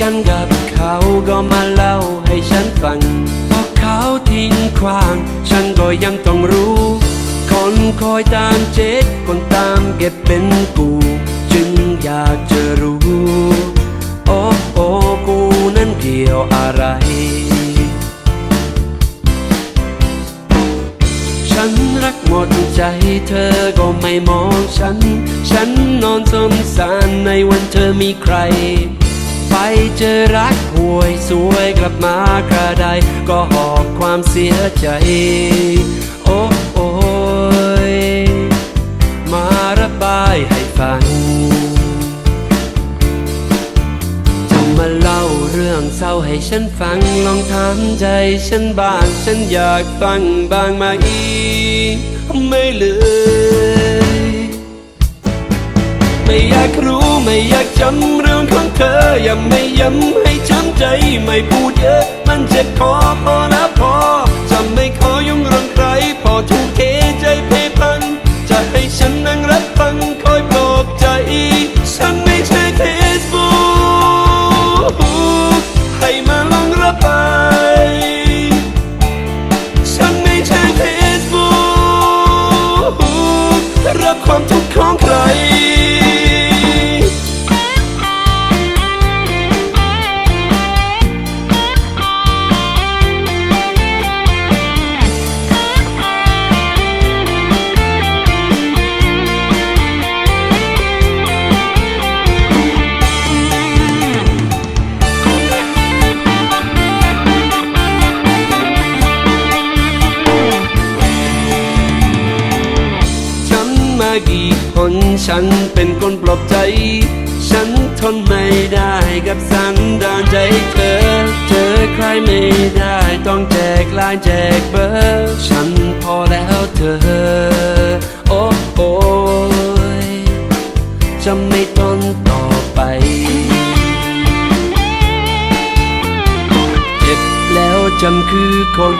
กันกับเขาก็มาเล่าให้ฉันฟังพอเขาทิ้งควาง ฉันก็ยังต้องรู้ คนคอยตามเจ็ดคนตามเก็บเป็นกู จึงอยากจะรู้ โอ้โอ้กูนั้นเกี่ยวอะไรฉันรักหมดใจเธอก็ไม่มองฉัน ฉันนอนสงสารในวันเธอมีใคร ไปเจอรักห่วยสวยกลับมากระไดก็หอบความเสียใจ โอ้โอยมาระบายให้ฟังจะมาเล่าเรื่องเศร้าให้ฉันฟังลองถามใจฉันบ้าง ฉันอยากฟังบ้างไหมไม่เลย ไม่อยากรู้ไม่อยากจำเรื่องของเธอ อย่าไม่ย้ำให้ช้ำใจไม่พูดเยอะ มันเจ็บคอพอนะพอจะไม่ขอยุ่งเรื่องใคร พอถูกเทใจ น ฉันเป็นคนปลอบใจ ฉันทนไม่ได้กับสันดานใจเธอ เธอใครไม่ได้ต้องแจกลายแจกเบอร์ ฉันพอแล้วเธอ โอ้โอยจะไม่ทนต่อไปเจ็บแล้วจำคือคน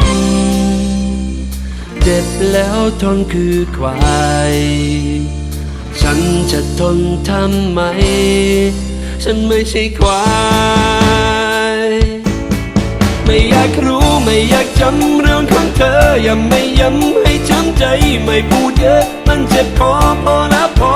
เจ็บแล้วทนคือควาย จะทนทำไม ฉันไม่ใช่ควาย ไม่อยากรู้ไม่อยากจำเรื่องของเธอ อย่าไม่ย้ำให้ช้ำใจ ไม่พูดเยอะ มันเจ็บพอพอนะพอ